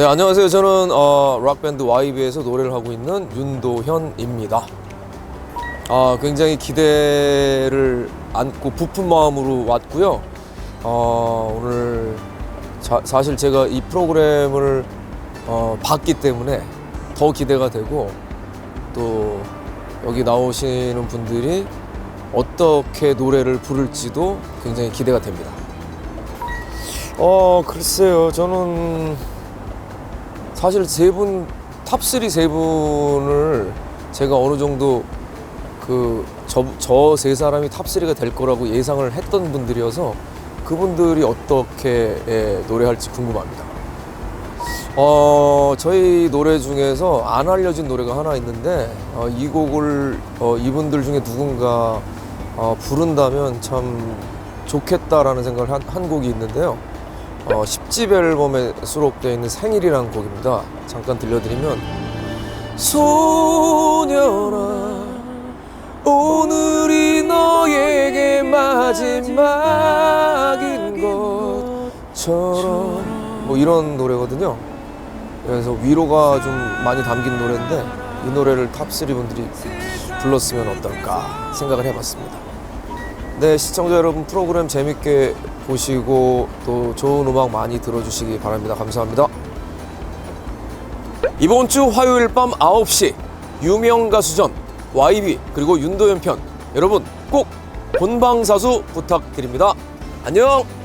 네, 안녕하세요. 저는 어, 락밴드 YB에서 노래를 하고 있는 윤도현입니다. 아, 굉장히 기대를 안고 부푼 마음으로 왔고요. 어, 오늘 자- 사실 제가 이 프로그램을 어, 봤기 때문에 더 기대가 되고 또 여기 나오시는 분들이 어떻게 노래를 부를지도 굉장히 기대가 됩니다. 어, 글쎄요. 저는 사실 세 분, 탑3 세 분을 제가 어느 정도 그, 저, 저세 사람이 탑3가 될 거라고 예상을 했던 분들이어서 그분들이 어떻게 예, 노래할지 궁금합니다. 어, 저희 노래 중에서 안 알려진 노래가 하나 있는데, 어, 이 곡을 어, 이분들 중에 누군가 어, 부른다면 참 좋겠다라는 생각을 한, 한 곡이 있는데요. 어, 10집 앨범에 수록되어 있는 생일이라는 곡입니다. 잠깐 들려드리면 소녀라 오늘이 너에게 마지막인 것처럼 뭐 이런 노래거든요. 그래서 위로가 좀 많이 담긴 노래인데 이 노래를 탑3 분들이 불렀으면 어떨까 생각을 해봤습니다. 네, 시청자 여러분 프로그램 재밌게 보시고 또 좋은 음악 많이 들어주시기 바랍니다. 감사합니다. 이번 주 화요일 밤 9시 유명 가수전 YB 그리고 윤도현 편 여러분 꼭 본방사수 부탁드립니다. 안녕!